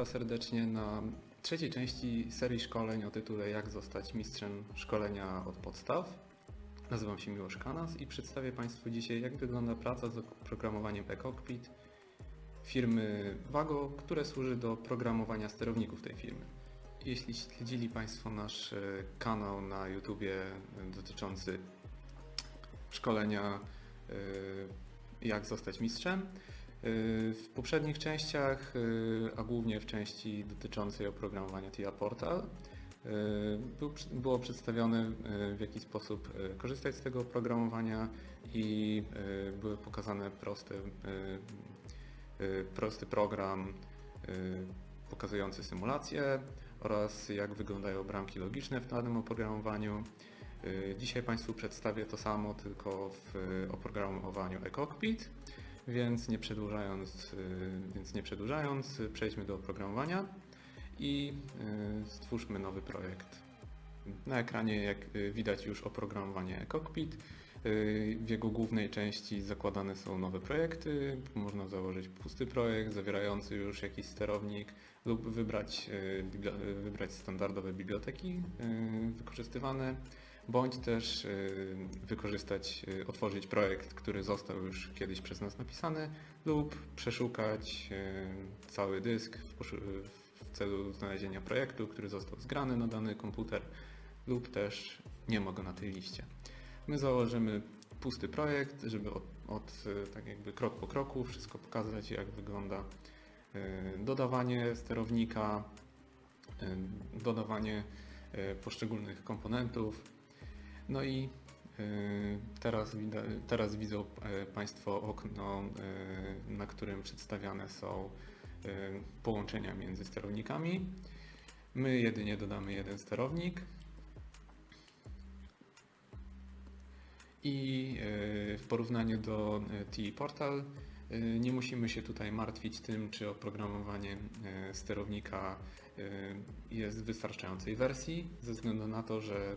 Państwa serdecznie na trzeciej części serii szkoleń o tytule Jak zostać mistrzem szkolenia od podstaw. Nazywam się Miłosz Kanas i przedstawię Państwu dzisiaj jak wygląda praca z oprogramowaniem eCockpit firmy Wago, które służy do programowania sterowników tej firmy. Jeśli śledzili Państwo nasz e, kanał na YouTubie e, dotyczący szkolenia e, jak zostać mistrzem, w poprzednich częściach, y, a głównie w części dotyczącej oprogramowania TIA Portal, y, był, było przedstawione y, w jaki sposób y, korzystać z tego oprogramowania i y, były pokazane proste, y, y, prosty program y, pokazujący symulację oraz jak wyglądają bramki logiczne w danym oprogramowaniu. Y, Dzisiaj Państwu przedstawię to samo, tylko w y, oprogramowaniu eCockpit. Więc nie przedłużając, y, więc nie przedłużając, y, przejdźmy do oprogramowania i y, stwórzmy nowy projekt. Na ekranie, jak widać już oprogramowanie Cockpit. W jego głównej części zakładane są nowe projekty. Można założyć pusty projekt zawierający już jakiś sterownik lub wybrać, wybrać standardowe biblioteki wykorzystywane bądź też y, wykorzystać, y, otworzyć projekt, który został już kiedyś przez nas napisany lub przeszukać y, cały dysk w, celu znalezienia projektu, który został zgrany na dany komputer lub też nie ma go na tej liście. My założymy pusty projekt, żeby od, od tak jakby krok po kroku wszystko pokazać, jak wygląda dodawanie sterownika, dodawanie poszczególnych komponentów, no i y, teraz, teraz widzą e, Państwo okno, y, na którym przedstawiane są y, połączenia między sterownikami. My jedynie dodamy jeden sterownik. I y, w porównaniu do y, TI Portal y, nie musimy się tutaj martwić tym, czy oprogramowanie y, sterownika y, jest w wystarczającej wersji, ze względu na to, że y,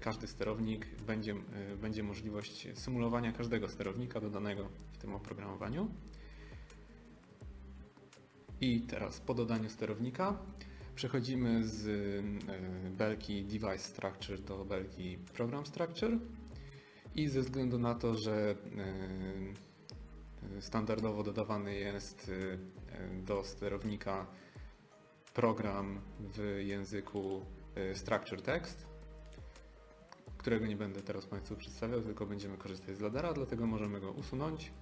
każdy sterownik będzie, y, będzie możliwość symulowania każdego sterownika dodanego w tym oprogramowaniu. I teraz po dodaniu sterownika przechodzimy z y, belki Device Structure do belki Program Structure. I ze względu na to, że standardowo dodawany jest do sterownika program w języku Structure Text, którego nie będę teraz Państwu przedstawiał, tylko będziemy korzystać z ladera, dlatego możemy go usunąć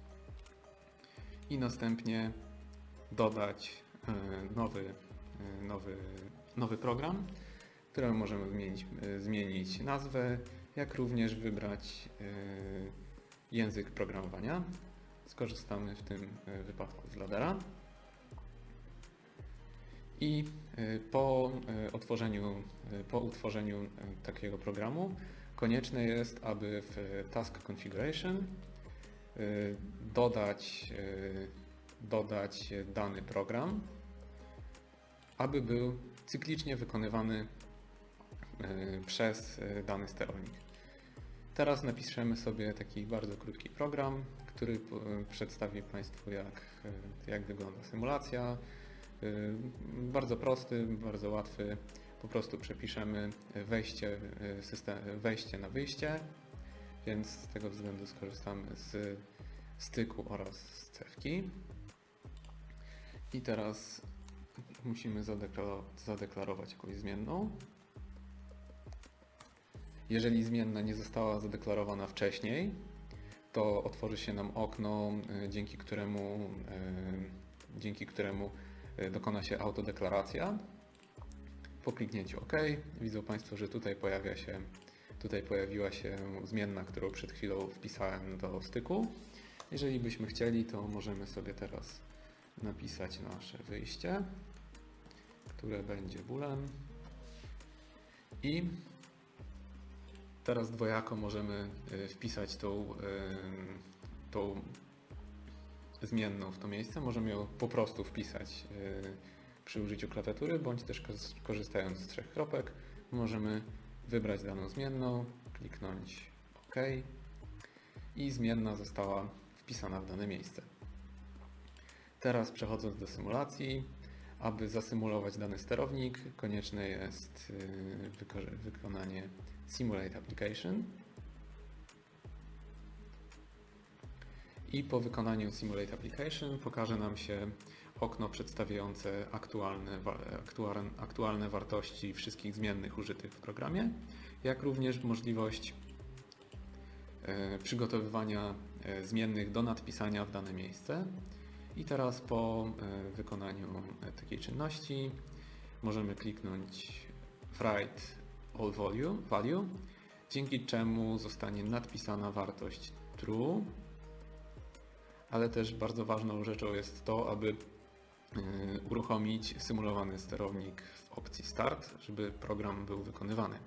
i następnie dodać y, nowy, y, nowy, nowy program, któremu możemy zmienić, y, zmienić nazwę, jak również wybrać język programowania. Skorzystamy w tym wypadku z ladera. I y, po y, otworzeniu, y, po utworzeniu takiego programu konieczne jest, aby w Task Configuration dodać, dodać dany program, aby był cyklicznie wykonywany przez dany sterownik. Teraz napiszemy sobie taki bardzo krótki program, który przedstawi Państwu jak, jak wygląda symulacja. Y, Bardzo prosty, bardzo łatwy. Po prostu przepiszemy wejście, y, system, wejście na wyjście, więc z tego względu skorzystamy z styku oraz z cewki. I teraz musimy zadeklarować jakąś zmienną. Jeżeli zmienna nie została zadeklarowana wcześniej, to otworzy się nam okno, y, dzięki któremu, dzięki któremu dokona się autodeklaracja. Po kliknięciu OK widzą Państwo, że tutaj pojawia się, tutaj pojawiła się zmienna, którą przed chwilą wpisałem do styku. Jeżeli byśmy chcieli, to możemy sobie teraz napisać nasze wyjście, które będzie bólem. I teraz dwojako możemy y, wpisać tą, y, tą zmienną w to miejsce. Możemy ją po prostu wpisać y, przy użyciu klawiatury, bądź też korzystając z trzech kropek. Możemy wybrać daną zmienną, kliknąć OK i zmienna została wpisana w dane miejsce. Teraz przechodząc do symulacji, Aby zasymulować dany sterownik, konieczne jest wyko- wykonanie Simulate Application. I po wykonaniu Simulate Application pokaże nam się okno przedstawiające aktualne, aktualne, wartości wszystkich zmiennych użytych w programie, jak również możliwość e, przygotowywania e, zmiennych do nadpisania w dane miejsce. I teraz po e, wykonaniu takiej czynności możemy kliknąć Write All value, value, dzięki czemu zostanie nadpisana wartość true, ale też bardzo ważną rzeczą jest to, aby e, uruchomić symulowany sterownik w opcji Start, żeby program był wykonywany.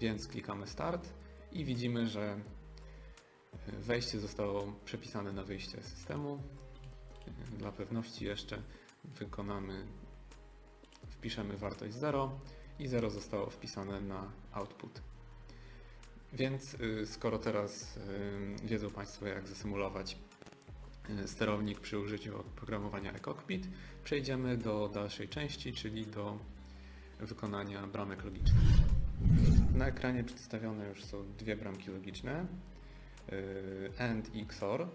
Więc klikamy Start i widzimy, że wejście zostało przepisane na wyjście systemu. Dla pewności jeszcze wykonamy, wpiszemy wartość 0 i 0 zostało wpisane na output. Więc skoro teraz wiedzą Państwo jak zasymulować sterownik przy użyciu oprogramowania eCockpit, przejdziemy do dalszej części, czyli do wykonania bramek logicznych. Na ekranie przedstawione już są dwie bramki logiczne, y, AND i XOR.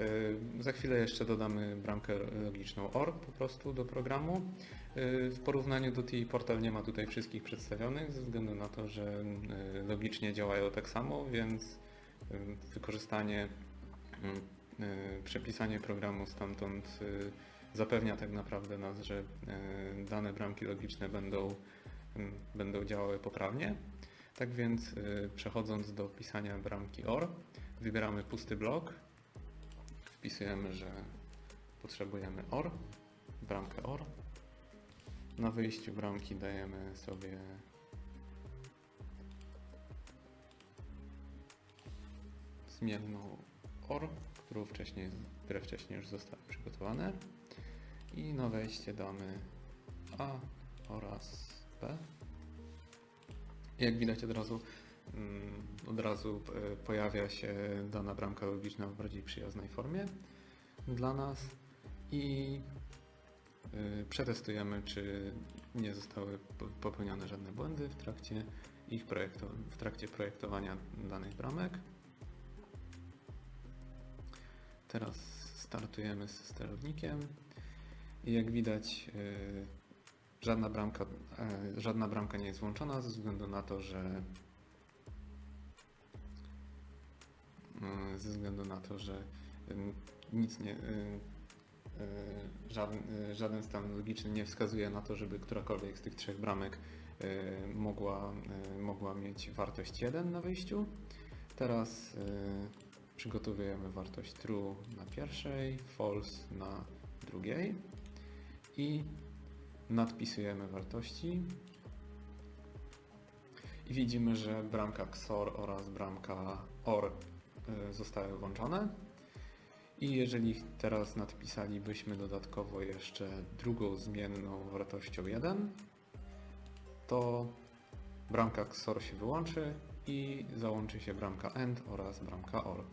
Y, Za chwilę jeszcze dodamy bramkę logiczną OR po prostu do programu. W porównaniu do TI Portal nie ma tutaj wszystkich przedstawionych ze względu na to, że logicznie działają tak samo, więc wykorzystanie, y, przepisanie programu stamtąd y, zapewnia tak naprawdę nas, że y, dane bramki logiczne będą, y, będą działały poprawnie. Tak więc y, przechodząc do pisania bramki OR, wybieramy pusty blok, wpisujemy, że potrzebujemy OR, bramkę OR. Na wyjściu bramki dajemy sobie zmienną OR, którą wcześniej, które wcześniej już zostały przygotowane. I na wejście damy A oraz B. Jak widać od razu, mm, od razu e, pojawia się dana bramka logiczna w bardziej przyjaznej formie dla nas i y, przetestujemy, czy nie zostały po- popełnione żadne błędy w trakcie ich projektu, w trakcie projektowania danych bramek. Teraz startujemy z sterownikiem i jak widać y, żadna bramka, e, żadna bramka nie jest włączona ze względu na to, że y, ze względu na to, że nic nie żaden, żaden stan logiczny nie wskazuje na to, żeby którakolwiek z tych trzech bramek mogła, mogła mieć wartość 1 na wyjściu. Teraz przygotowujemy wartość true na pierwszej, false na drugiej i nadpisujemy wartości i widzimy, że bramka XOR oraz bramka OR y, zostały włączone. I jeżeli teraz nadpisalibyśmy dodatkowo jeszcze drugą zmienną wartością 1, to bramka XOR się wyłączy i załączy się bramka AND oraz bramka OR.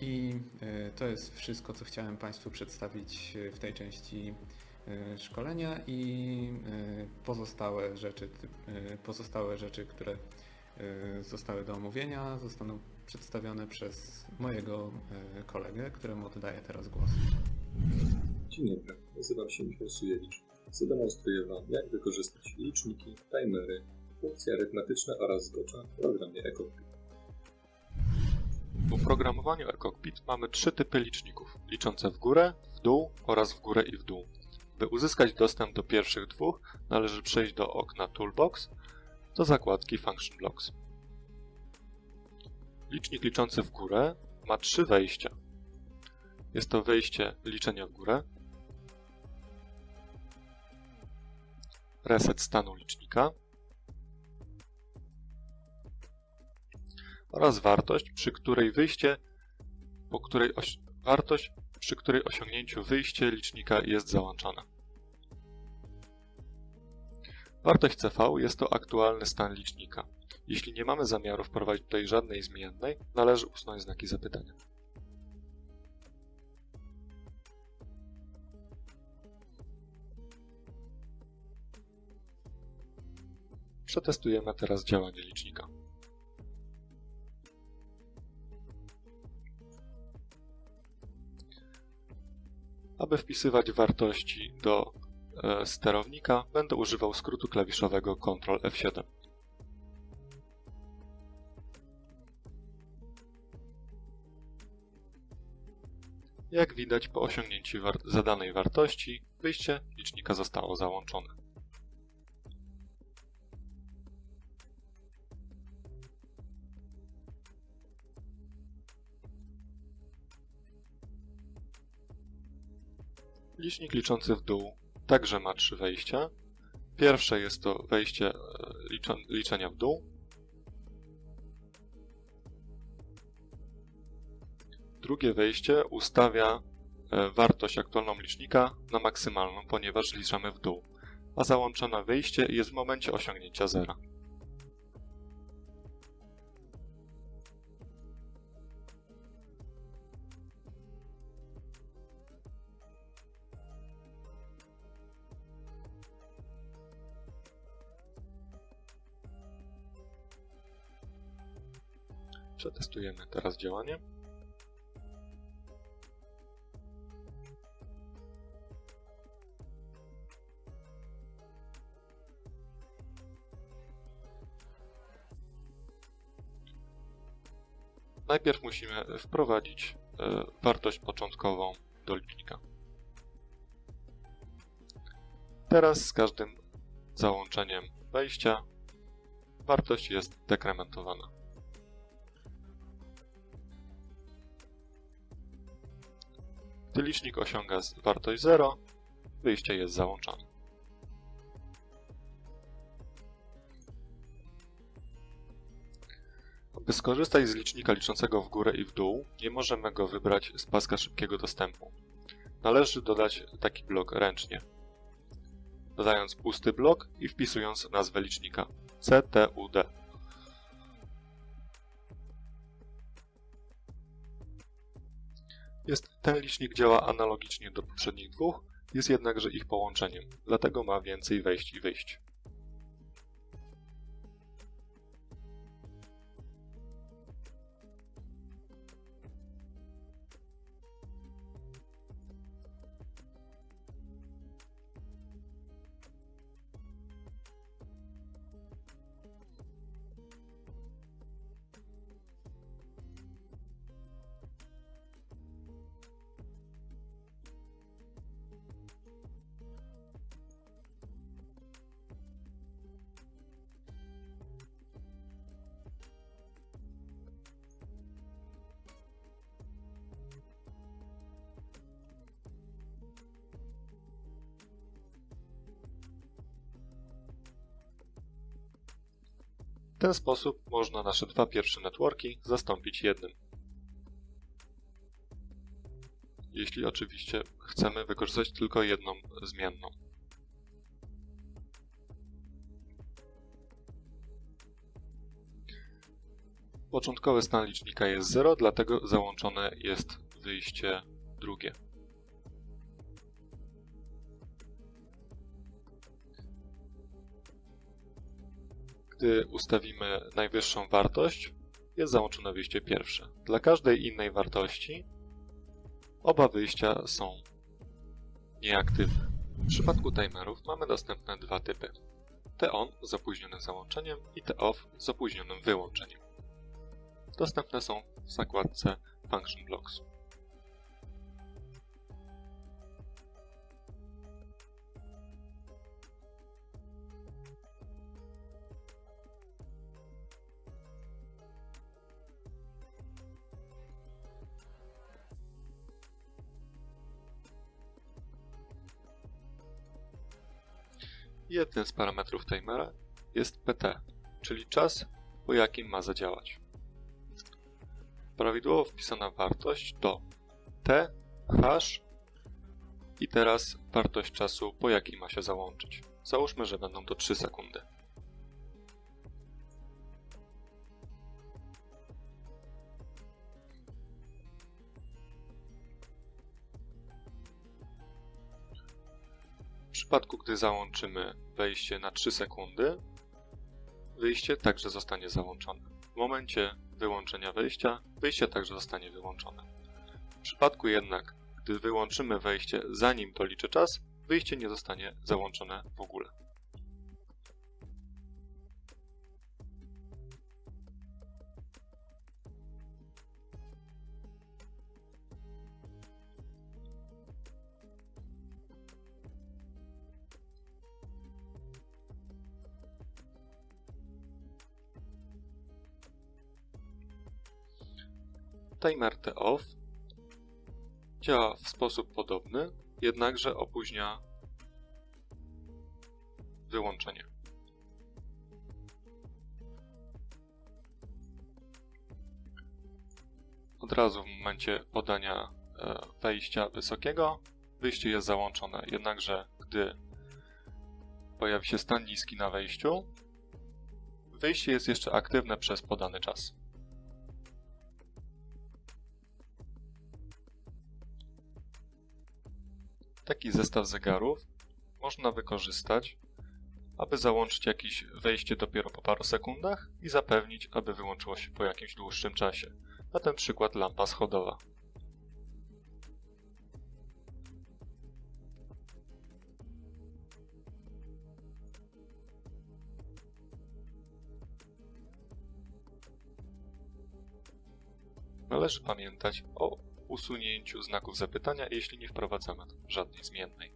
I e, to jest wszystko, co chciałem Państwu przedstawić e, w tej części e, szkolenia i pozostałe rzeczy, pozostałe rzeczy, które zostały do omówienia, zostaną przedstawione przez mojego kolegę, któremu oddaję teraz głos. Dzień dobry, nazywam się Michał Sujewicz. Zademonstruję Wam, jak wykorzystać liczniki, timery, funkcje arytmetyczne oraz zgocza w programie eCockpit. W oprogramowaniu eCockpit mamy trzy typy liczników, liczące w górę, w dół oraz w górę i w dół. By uzyskać dostęp do pierwszych dwóch, należy przejść do okna Toolbox, do zakładki Function Blocks. Licznik liczący w górę ma trzy wejścia. Jest to wejście liczenia w górę, reset stanu licznika oraz wartość, przy której wyjście, po której wartość, przy której osiągnięciu wyjście licznika jest załączane. Wartość CV jest to aktualny stan licznika. Jeśli nie mamy zamiaru wprowadzić tutaj żadnej zmiennej, należy usunąć znaki zapytania. Przetestujemy teraz działanie licznika. Aby wpisywać wartości do e, sterownika, będę używał skrótu klawiszowego Ctrl F7. Jak widać, po osiągnięciu zadanej wartości, wyjście licznika zostało załączone. Licznik liczący w dół także ma trzy wejścia. Pierwsze jest to wejście e, liczenia w dół. Drugie wejście ustawia e, wartość aktualną licznika na maksymalną, ponieważ liczamy w dół, a załączone wyjście jest w momencie osiągnięcia zera. Przetestujemy teraz działanie. Najpierw musimy wprowadzić e, wartość początkową do licznika. Teraz z każdym załączeniem wejścia wartość jest dekrementowana. Gdy licznik osiąga wartość 0, wyjście jest załączane. Aby skorzystać z licznika liczącego w górę i w dół, nie możemy go wybrać z paska szybkiego dostępu. Należy dodać taki blok ręcznie, dodając pusty blok i wpisując nazwę licznika CTUD. Jest, ten licznik działa analogicznie do poprzednich dwóch, jest jednakże ich połączeniem, dlatego ma więcej wejść i wyjść. Ten sposób można nasze dwa pierwsze networki zastąpić jednym. Jeśli oczywiście chcemy wykorzystać tylko jedną zmienną. Początkowy stan licznika jest 0, dlatego załączone jest wyjście drugie. Gdy ustawimy najwyższą wartość, jest załączone wyjście pierwsze. Dla każdej innej wartości oba wyjścia są nieaktywne. W przypadku timerów mamy dostępne dwa typy. TON z opóźnionym załączeniem i TOFF z opóźnionym wyłączeniem. Dostępne są w zakładce Function Blocks. Jednym z parametrów timera jest PT, czyli czas, po jakim ma zadziałać. Prawidłowo wpisana wartość to T, hash i teraz wartość czasu, po jakim ma się załączyć. Załóżmy, że będą to 3 sekundy. Przypadku, gdy załączymy wejście na 3 sekundy, wyjście także zostanie załączone. W momencie wyłączenia wejścia, wyjście także zostanie wyłączone. W przypadku jednak, gdy wyłączymy wejście zanim doliczy czas, wyjście nie zostanie załączone w ogóle. Timer T-off działa w sposób podobny, jednakże opóźnia wyłączenie. Od razu w momencie podania e, wejścia wysokiego wyjście jest załączone, jednakże gdy pojawi się stan niski na wejściu, wyjście jest jeszcze aktywne przez podany czas. Taki zestaw zegarów można wykorzystać, aby załączyć jakieś wejście dopiero po paru sekundach i zapewnić, aby wyłączyło się po jakimś dłuższym czasie. Na ten przykład lampa schodowa. Należy pamiętać o usunięciu znaków zapytania, jeśli nie wprowadzamy żadnej zmiennej.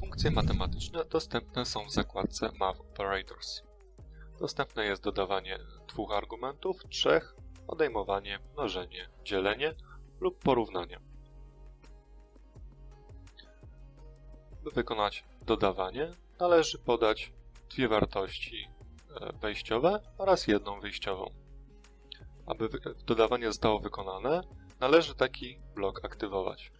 Funkcje matematyczne dostępne są w zakładce Math Operators. Dostępne jest dodawanie dwóch argumentów, trzech, odejmowanie, mnożenie, dzielenie lub porównanie. By wykonać dodawanie, należy podać dwie wartości wejściowe oraz jedną wyjściową. Aby dodawanie zostało wykonane, należy taki blok aktywować.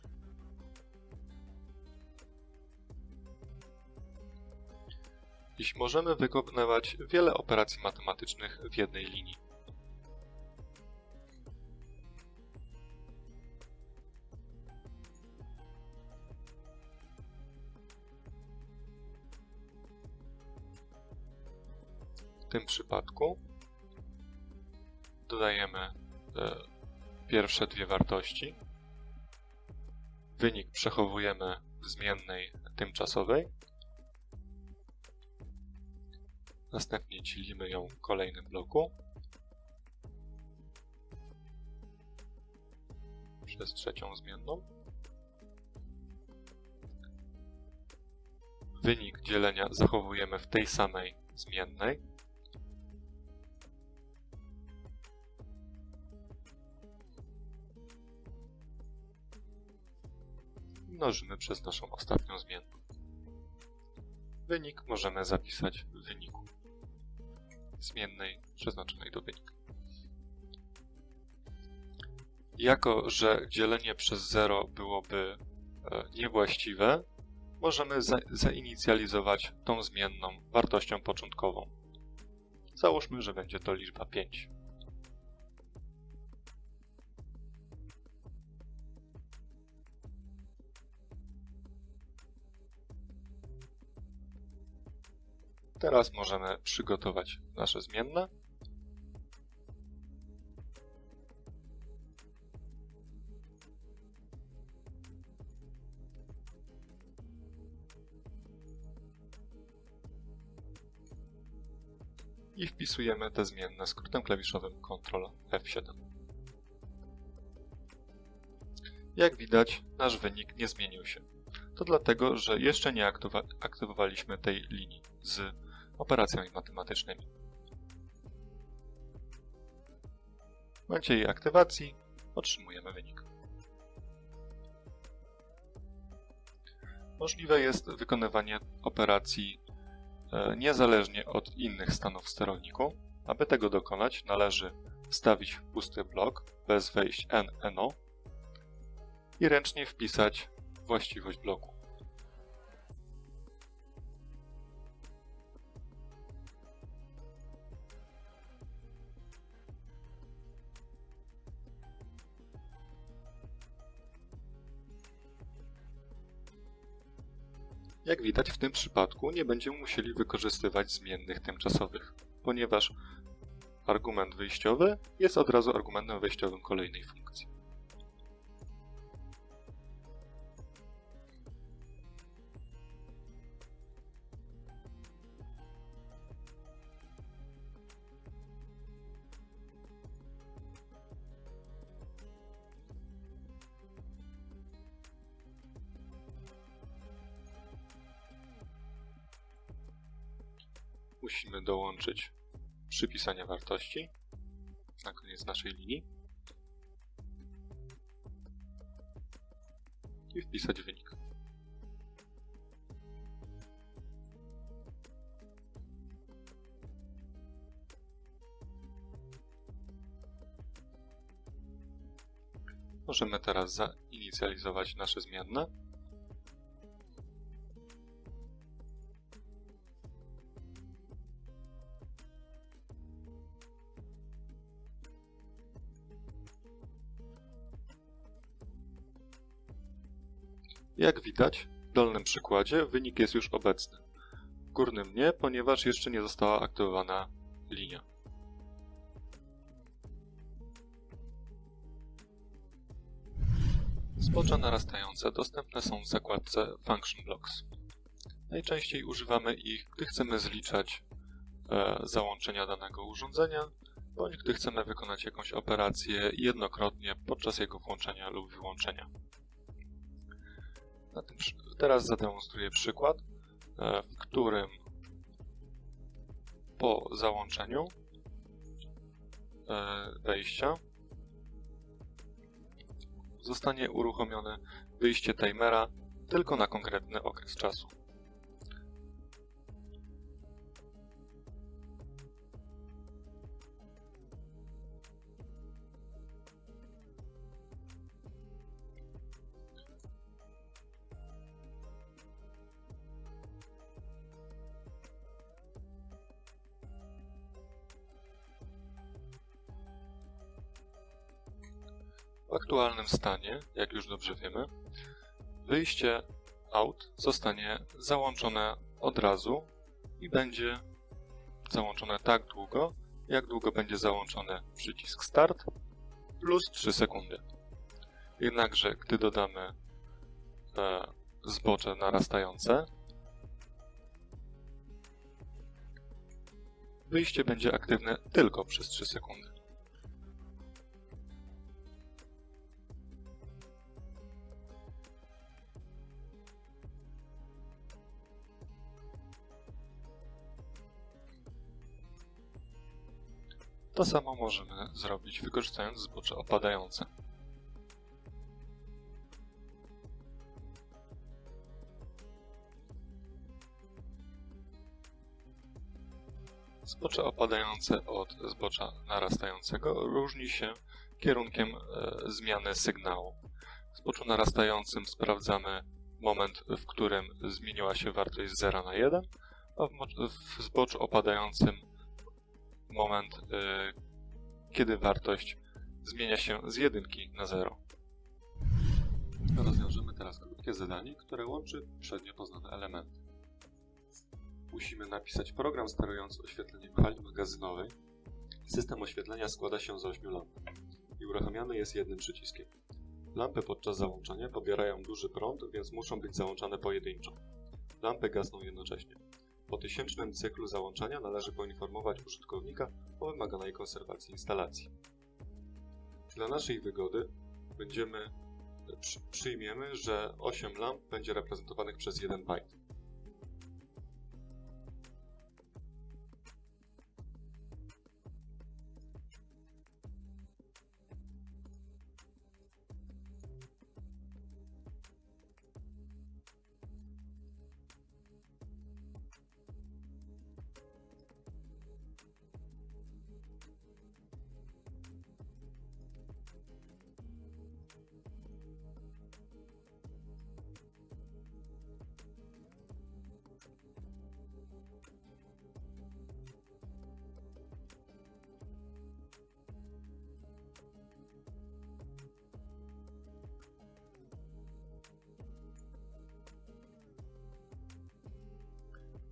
Dziś możemy wykonywać wiele operacji matematycznych w jednej linii. Tym przypadku dodajemy e, pierwsze dwie wartości. Wynik przechowujemy w zmiennej tymczasowej. Następnie dzielimy ją w kolejnym bloku przez trzecią zmienną. Wynik dzielenia zachowujemy w tej samej zmiennej. Mnożymy przez naszą ostatnią zmienną. Wynik możemy zapisać w wyniku zmiennej przeznaczonej do wyniku. Jako, że dzielenie przez 0 byłoby e, niewłaściwe, możemy za zainicjalizować tą zmienną wartością początkową. Załóżmy, że będzie to liczba 5. Teraz możemy przygotować nasze zmienne. I wpisujemy te zmienne skrótem klawiszowym Ctrl F7. Jak widać, nasz wynik nie zmienił się. To dlatego, że jeszcze nie aktywowaliśmy tej linii z operacjami matematycznymi. W momencie jej aktywacji otrzymujemy wynik. Możliwe jest wykonywanie operacji e, niezależnie od innych stanów sterowniku. Aby tego dokonać, należy wstawić pusty blok bez wejść n, no i ręcznie wpisać właściwość bloku. Jak widać w tym przypadku nie będziemy musieli wykorzystywać zmiennych tymczasowych, ponieważ argument wyjściowy jest od razu argumentem wejściowym kolejnej funkcji. Musimy dołączyć przypisanie wartości na koniec naszej linii i wpisać wynik. Możemy teraz zainicjalizować nasze zmienne. Jak widać, w dolnym przykładzie wynik jest już obecny. W górnym nie, ponieważ jeszcze nie została aktywowana linia. Zbocza narastające dostępne są w zakładce Function Blocks. Najczęściej używamy ich, gdy chcemy zliczać e, załączenia danego urządzenia, bądź gdy chcemy wykonać jakąś operację jednokrotnie podczas jego włączenia lub wyłączenia. Tym, teraz zademonstruję przykład, e, w którym po załączeniu e, wejścia zostanie uruchomione wyjście timera tylko na konkretny okres czasu. Aktualnym stanie, jak już dobrze wiemy, wyjście out zostanie załączone od razu i będzie załączone tak długo, jak długo będzie załączony przycisk start plus 3 sekundy. Jednakże, gdy dodamy e, zbocze narastające, wyjście będzie aktywne tylko przez 3 sekundy. To samo możemy zrobić wykorzystując zbocze opadające. Zbocze opadające od zbocza narastającego różni się kierunkiem e, zmiany sygnału. W zboczu narastającym sprawdzamy moment, w którym zmieniła się wartość z 0 na 1, a w, w zboczu opadającym moment, y, kiedy wartość zmienia się z jedynki na 0. Rozwiążemy teraz krótkie zadanie, które łączy przednio poznane elementy. Musimy napisać program sterujący oświetleniem hali magazynowej. System oświetlenia składa się z 8 lamp i uruchamiany jest jednym przyciskiem. Lampy podczas załączania pobierają duży prąd, więc muszą być załączane pojedynczo. Lampy gasną jednocześnie. Po tysięcznym cyklu załączania należy poinformować użytkownika o wymaganej konserwacji instalacji. Dla naszej wygody będziemy, przy, przyjmiemy, że 8 lamp będzie reprezentowanych przez 1 byte.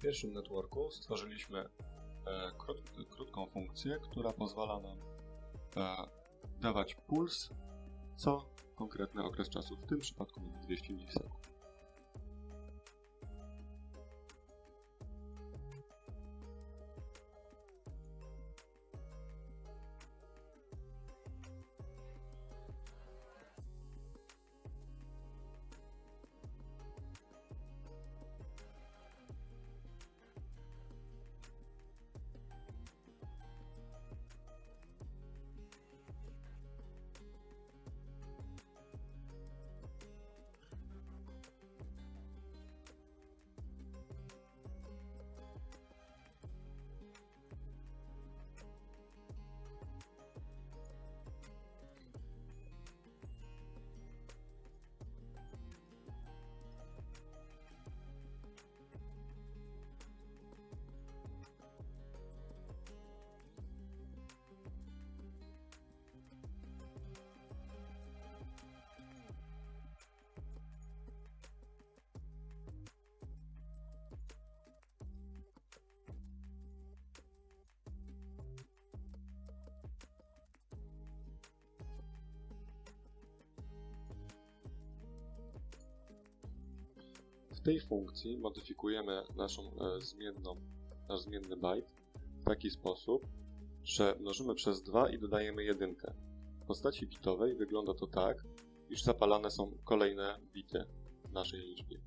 W pierwszym networku stworzyliśmy e, krót, krótką funkcję, która pozwala nam e, dawać puls co konkretny okres czasu. W tym przypadku mamy 200 milisekund. Tej funkcji modyfikujemy naszą e, zmienną, nasz zmienny byte w taki sposób, że mnożymy przez 2 i dodajemy jedynkę. W postaci bitowej wygląda to tak, iż zapalane są kolejne bity naszej liczbie.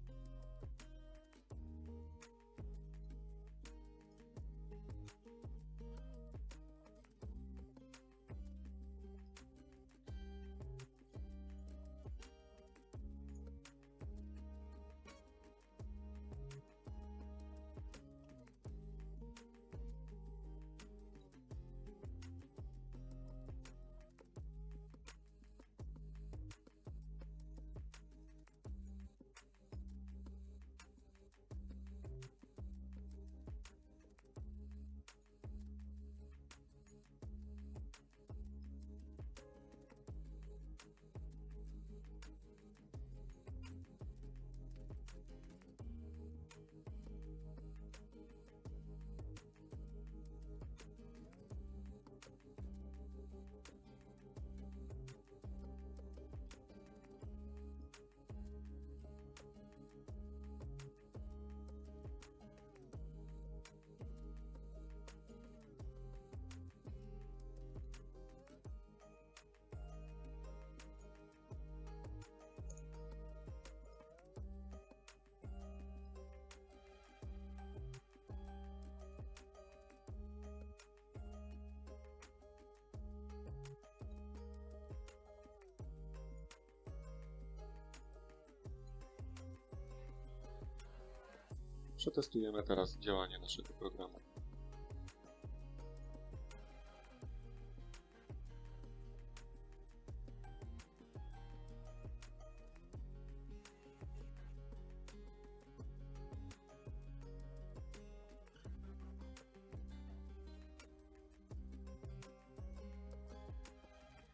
Przetestujemy teraz działanie naszego programu.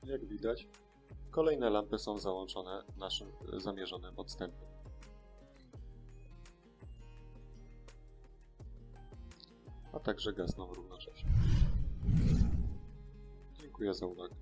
Jak widać, kolejne lampy są załączone naszym e, zamierzonym odstępem. Także gasną równocześnie. Dziękuję za uwagę.